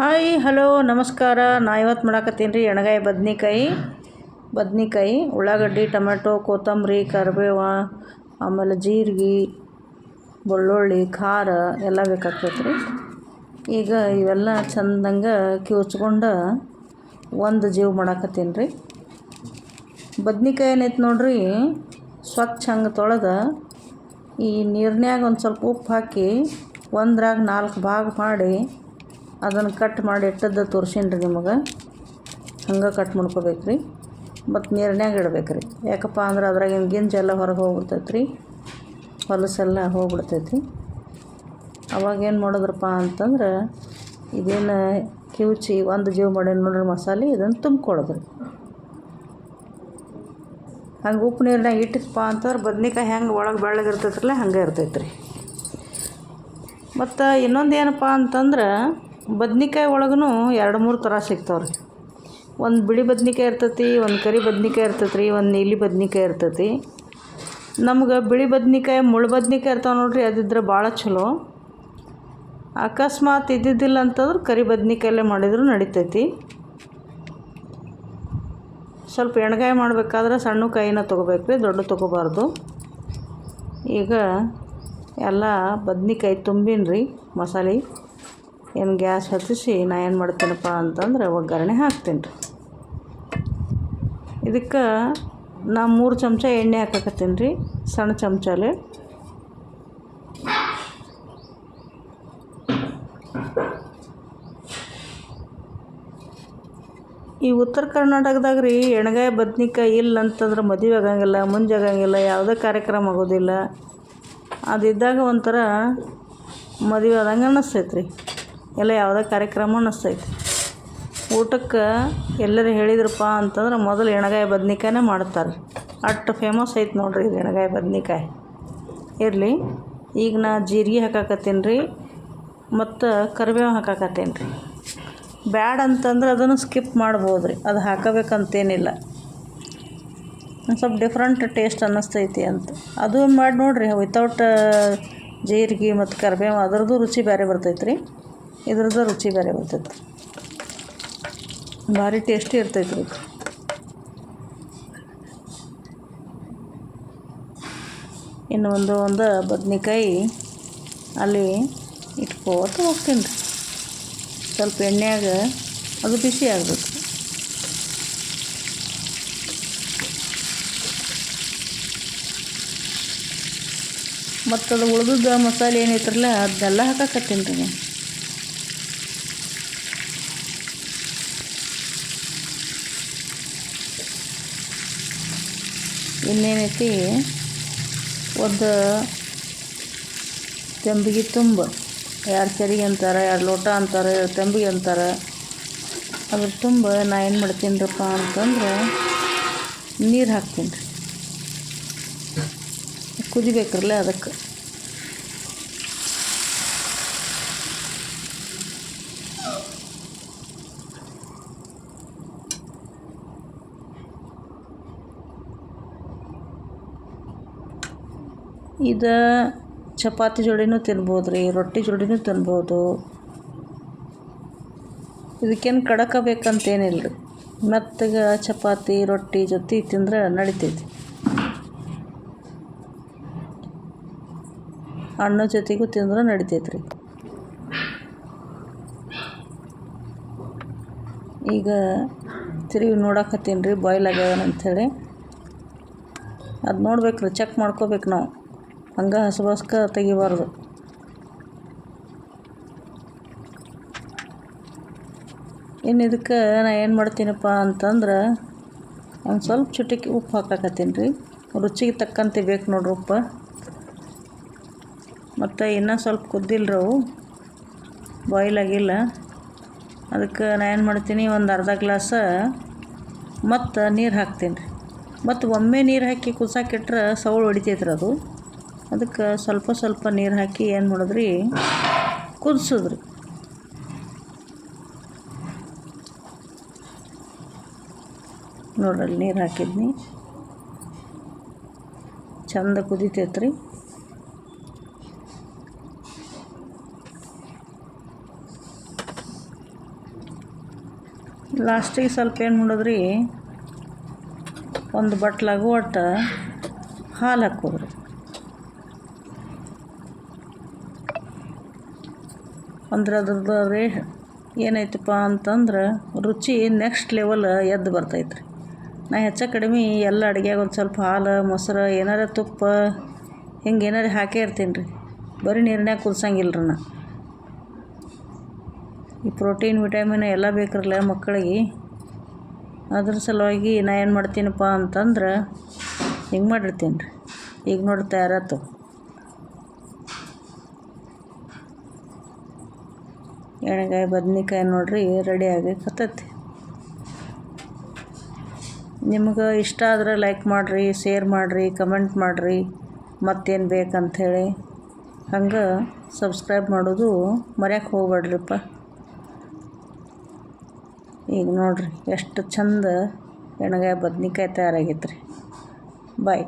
Hi hello ನಮಸ್ಕಾರ. ನಾ ಇವತ್ತು ಮಾಡಾಕತ್ತೀನಿ ರೀ ಎಣ್ಗಾಯಿ, ಬದ್ನಿಕಾಯಿ. ಬದ್ನಿಕಾಯಿ, ಉಳ್ಳಾಗಡ್ಡಿ, ಟೊಮೆಟೊ, ಕೊತ್ತಂಬರಿ, ಕರಿಬೇವ, ಆಮೇಲೆ ಜೀರಿಗೆ, ಬೆಳ್ಳುಳ್ಳಿ, ಖಾರ ಎಲ್ಲ ಬೇಕಾಗ್ತೈತೆ ರೀ. ಈಗ ಇವೆಲ್ಲ ಚಂದಂಗೆ ಕಿವುಚ್ಕೊಂಡು ಒಂದು ಜೀವ ಮಾಡಾಕತ್ತೀನಿ ರೀ. ಬದ್ನಿಕಾಯಿ ಏನೈತೆ ನೋಡ್ರಿ, ಸ್ವಚ್ಛ ಹಂಗೆ ತೊಳೆದು ಈ ನೀರ್ನ್ಯಾಗ ಒಂದು ಸ್ವಲ್ಪ ಉಪ್ಪು ಹಾಕಿ ಒಂದ್ರಾಗ ನಾಲ್ಕು ಭಾಗ ಮಾಡಿ ಅದನ್ನು ಕಟ್ ಮಾಡಿ ಇಟ್ಟದ್ದು ತೋರ್ಸೀನಿ ರೀ ನಿಮಗೆ. ಹಂಗೆ ಕಟ್ ಮಾಡ್ಕೋಬೇಕು ರೀ ಮತ್ತು ನೀರಿನ್ಯಾಗ ಇಡ್ಬೇಕು ರೀ ಯಾಕಪ್ಪ ಅಂದ್ರೆ ಅದ್ರಾಗಿನ ಗಿಂಜೆಲ್ಲ ಹೊರಗೆ ಹೋಗ್ಬಿಡ್ತೈತೆ ರೀ ಹೊಲಸೆಲ್ಲ ಹೋಗ್ಬಿಡ್ತೈತಿ. ಅವಾಗ ಏನು ಮಾಡೋದ್ರಪ್ಪ ಅಂತಂದ್ರೆ ಇದೇನು ಕಿವುಚಿ ಒಂದು ಜೀವ ಮಾಡಿ ನೋಡ್ರಿ ಮಸಾಲೆ ಇದನ್ನು ತುಂಬ್ಕೊಳ್ಳೋದು ಹಂಗೆ ಉಪ್ಪು ನೀರಿನಾಗ ಇಟ್ಟಿತ್ತಪ್ಪ ಅಂತಂದ್ರೆ ಬದ್ನಿಕಾಯಿ ಹೆಂಗೆ ಒಳಗೆ ಬೆಳ್ಳಗಿರ್ತೈತ್ರಲ್ಲ ಹಂಗೆ ಇರ್ತೈತೆ ರೀ ಮತ್ತು ಇನ್ನೊಂದು ಏನಪ್ಪ ಅಂತಂದ್ರೆ ಬದ್ನಿಕಾಯಿ ಒಳಗೂ ಎರಡು ಮೂರು ಥರ ಸಿಗ್ತಾವೆ ರೀ ಒಂದು ಬಿಳಿ ಬದ್ನಿಕಾಯಿ ಇರ್ತೈತಿ, ಒಂದು ಕರಿ ಬದ್ನಿಕಾಯಿ ಇರ್ತೈತೆ ರೀ ಒಂದು ನೀಲಿ ಬದ್ನಿಕಾಯಿ ಇರ್ತೈತಿ. ನಮ್ಗೆ ಬಿಳಿ ಬದ್ನಿಕಾಯಿ, ಮುಳ್ಳು ಬದ್ನಿಕಾಯಿ ಇರ್ತಾವೆ ನೋಡ್ರಿ, ಅದಿದ್ರೆ ಭಾಳ ಚಲೋ. ಅಕಸ್ಮಾತ್ ಇದ್ದಿದ್ದಿಲ್ಲ ಅಂತಂದ್ರೆ ಕರಿ ಬದ್ನಿಕಾಯಲ್ಲೇ ಮಾಡಿದರೂ ನಡಿತೈತಿ. ಸ್ವಲ್ಪ ಎಣ್ಗಾಯಿ ಮಾಡಬೇಕಾದ್ರೆ ಸಣ್ಣ ಕಾಯಿನ ತೊಗೋಬೇಕು ರೀ ದೊಡ್ಡ ತೊಗೋಬಾರ್ದು. ಈಗ ಎಲ್ಲ ಬದ್ನಿಕಾಯಿ ತುಂಬಿನ್ರಿ ಮಸಾಲೆ. ಏನು ಗ್ಯಾಸ್ ಹತ್ತಿಸಿ ನಾ ಏನು ಮಾಡ್ತೀನಪ್ಪ ಅಂತಂದ್ರೆ ಒಗ್ಗರಣೆ ಹಾಕ್ತೀನಿ ರೀ ಇದಕ್ಕೆ ನಾ ಮೂರು ಚಮಚ ಎಣ್ಣೆ ಹಾಕಕತ್ತೀನಿ ರೀ ಸಣ್ಣ ಚಮಚಲ್ಲಿ. ಈ ಉತ್ತರ ಕರ್ನಾಟಕದಾಗ ರೀ ಎಣ್ಗಾಯಿ, ಬದ್ನಿಕಾಯಿ ಇಲ್ಲ ಅಂತಂದ್ರೆ ಮದುವೆ ಆಗಂಗಿಲ್ಲ ಮುಂಜಾಗಂಗಿಲ್ಲ ಯಾವುದೇ ಕಾರ್ಯಕ್ರಮ ಆಗೋದಿಲ್ಲ. ಅದಿದ್ದಾಗ ಒಂಥರ ಮದುವೆ ಆದಂಗೆ ಅನ್ನಿಸ್ತೈತೆ ರೀ ಎಲ್ಲ ಯಾವುದೇ ಕಾರ್ಯಕ್ರಮ ಅನ್ನಿಸ್ತೈತಿ ಊಟಕ್ಕೆ ಎಲ್ಲರೂ ಹೇಳಿದ್ರಪ್ಪ ಅಂತಂದ್ರೆ ಮೊದಲು ಎಣ್ಗಾಯಿ ಬದ್ನಿಕಾಯೇ ಮಾಡ್ತಾರೆ. ಅಷ್ಟು ಫೇಮಸ್ ಐತೆ ನೋಡ್ರಿ ಇದು ಎಣ್ಗಾಯಿ ಬದ್ನಿಕಾಯಿ. ಇರಲಿ, ಈಗ ನಾ ಜೀರಿಗೆ ಹಾಕಾಕತ್ತೀನಿ ರೀ ಮತ್ತು ಕರಿಬೇವು ಹಾಕಾಕತ್ತೀನಿ ರೀ ಬ್ಯಾಡ ಅಂತಂದ್ರೆ ಅದನ್ನು ಸ್ಕಿಪ್ ಮಾಡ್ಬೋದು ರೀ ಅದು ಹಾಕಬೇಕಂತೇನಿಲ್ಲ. ಒಂದು ಸ್ವಲ್ಪ ಡಿಫ್ರೆಂಟ್ ಟೇಸ್ಟ್ ಅನ್ನಿಸ್ತೈತಿ ಅಂತ. ಅದು ಮಾಡಿ ನೋಡಿರಿ ವಿತೌಟ್ ಜೀರಿಗೆ ಮತ್ತು ಕರಿಬೇವು, ಅದ್ರದ್ದು ರುಚಿ ಬೇರೆ ಬರ್ತೈತೆ ರೀ ಇದ್ರದ್ದು ರುಚಿ ಬೇರೆ ಬರ್ತೈತೆ. ಭಾರಿ ಟೇಸ್ಟಿ ಇರ್ತೈತೆ ರೀ ಇನ್ನು ಒಂದು ಒಂದು ಬದ್ನಿಕಾಯಿ ಅಲ್ಲಿ ಇಟ್ಕೋತ ಹೋಗ್ತೀನಿ ರೀ. ಸ್ವಲ್ಪ ಎಣ್ಣೆಯಾಗ ಅದು ಬಿಸಿ ಆಗಬೇಕು. ಮತ್ತದು ಅದು ಉಳ್ದದ್ದು ಮಸಾಲೆ ಏನೈತ್ರಲ್ಲ ಅದನ್ನೆಲ್ಲ ಹಾಕಾಕತ್ತೀನಿ ರೀ. ನಾನು ಇನ್ನೇನೈತಿ? ಒಂದು ತೆಂಬಿಗೆ ತುಂಬ. ಎರಡು ಚರಿಗೆ ಅಂತಾರೆ ಎರಡು ಲೋಟ ಅಂತಾರೆ ಎರಡು ತೆಂಬಿಗೆ ಅಂತಾರೆ, ಅದ್ರ ತುಂಬ ನಾ ಏನು ಮಾಡ್ತೀನಿರಪ್ಪ ಅಂತಂದ್ರೆ ನೀರು ಹಾಕ್ತೀನಿ. ರೀ ಕುದಿಬೇಕ್ರಲ್ಲ ಅದಕ್ಕೆ. ಇದು ಚಪಾತಿ ಜೋಡಿನೂ ತಿನ್ಬೋದು ರೀ, ರೊಟ್ಟಿ ಜೋಡಿನೂ ತಿನ್ಬೋದು. ಇದಕ್ಕೇನು ಕಡಕ ಬೇಕಂತೇನಿಲ್ಲ ರೀ ಮೆತ್ತಗೆ ಚಪಾತಿ, ರೊಟ್ಟಿ ಜೊತೆ ತಿಂದ್ರೆ ನಡಿತೈತಿ. ಹಣ್ಣು ಜೊತೆಗೂ ತಿಂದ್ರೆ ನಡಿತೈತೆ ರೀ ಈಗ ತಿರುಗಿ ನೋಡಕತ್ತೀನಿ ರೀ ಬಾಯ್ಲ್ ಆಗ್ಯಾವನಂಥೇಳಿ ಅದು ನೋಡ್ಬೇಕು ರೀ ಚೆಕ್ ಮಾಡ್ಕೋಬೇಕು ನಾವು. ಹಂಗೆ ಹಸ್ಬಸ್ಕ ತೆಗಿಬಾರ್ದು. ಇನ್ನು ಇದಕ್ಕೆ ನಾ ಏನು ಮಾಡ್ತೀನಪ್ಪ ಅಂತಂದ್ರೆ ಒಂದು ಸ್ವಲ್ಪ ಚುಟಿಕಿ ಉಪ್ಪು ಹಾಕಾಕತ್ತೀನಿ ರೀ ರುಚಿಗೆ ತಕ್ಕಂತೆ ಬೇಕು ನೋಡ್ರಿ ಉಪ್ಪು. ಮತ್ತು ಇನ್ನೂ ಸ್ವಲ್ಪ ಕುದ್ದಿಲ್ಲ ಅವು. ಬಾಯ್ಲ್ ಆಗಿಲ್ಲ. ಅದಕ್ಕೆ ನಾ ಏನು ಮಾಡ್ತೀನಿ ಒಂದು ಅರ್ಧ ಗ್ಲಾಸ ಮತ್ತು ನೀರು ಹಾಕ್ತೀನಿ ರೀ ಮತ್ತು ಒಮ್ಮೆ ನೀರು ಹಾಕಿ ಕುದಿಸಾಕಿಟ್ರೆ ಸೌಳು ಹೊಡಿತೈತ್ರಿ ಅದು. ಅದಕ್ಕೆ ಸ್ವಲ್ಪ ಸ್ವಲ್ಪ ನೀರು ಹಾಕಿ ಏನು ಮಾಡಿದ್ರಿ? ಕುದಿಸಿದ್ರಿ. ನೋಡ್ರಲ್ಲಿ ನೀರು ಹಾಕಿದ್ನಿ. ಚಂದ ಕುದಿತೈತ್ರಿ. ಲಾಸ್ಟಿಗೆ ಸ್ವಲ್ಪ ಏನು ಮಾಡಿದ್ರಿ? ಒಂದು ಬಟ್ಲಾಗ ಒಟ್ಟು ಹಾಲು ಹಾಕೋದ್ರಿ. ಅಂದ್ರೆ ಅದ್ರದ್ದು ರೇ ಏನೈತಪ್ಪ ಅಂತಂದ್ರೆ ರುಚಿ ನೆಕ್ಸ್ಟ್ ಲೆವೆಲ್ ಎದ್ದು ಬರ್ತೈತ್ರಿ. ನಾ ಹೆಚ್ಚ ಕಡಿಮೆ ಎಲ್ಲ ಅಡುಗೆಯಾಗ ಒಂದು ಸ್ವಲ್ಪ ಹಾಲು, ಮೊಸರು, ಏನಾರ ತುಪ್ಪ, ಹಿಂಗೆ ಏನಾರ ಹಾಕೇ ಇರ್ತೀನಿ ರೀ ಬರೀ ನೀರಿನ್ಯಾಗ ಕುದ್ಸಂಗಿಲ್ಲ ರೀ ನಾ. ಈ ಪ್ರೋಟೀನ್ ವಿಟಮಿನ್ ಎಲ್ಲ ಬೇಕ್ರಲ್ಲ ಮಕ್ಕಳಿಗೆ. ಅದ್ರ ಸಲುವಾಗಿ ನಾ ಏನು ಮಾಡ್ತೀನಪ್ಪ ಅಂತಂದ್ರೆ ಹಿಂಗೆ ಮಾಡಿರ್ತೀನಿ ರೀ ಈಗ ನೋಡಿ ತಯಾರಾತು. ಎಣ್ಣೆಗಾಯಿ ಬದ್ನಿಕಾಯಿ ನೋಡ್ರಿ ರೆಡಿ ಆಗಕತ್ತೈತಿ. ನಿಮ್ಗೆ ಇಷ್ಟ ಆದ್ರೆ ಲೈಕ್ ಮಾಡಿರಿ ಶೇರ್ ಮಾಡಿರಿ ಕಮೆಂಟ್ ಮಾಡಿರಿ, ಮತ್ತೇನು ಬೇಕಂಥೇಳಿ ಹಂಗೆ ಸಬ್ಸ್ಕ್ರೈಬ್ ಮಾಡೋದು ಮರ್ಯಕ್ಕೆ ಹೋಗ್ಬೇಡ್ರಿಪ್ಪ. ಈಗ ನೋಡಿರಿ, ಎಷ್ಟು ಚಂದ ಎಣ್ಣೆಗಾಯಿ ಬದ್ನಿಕಾಯಿ ತಯಾರಾಗೈತ್ರಿ. ಬಾಯ್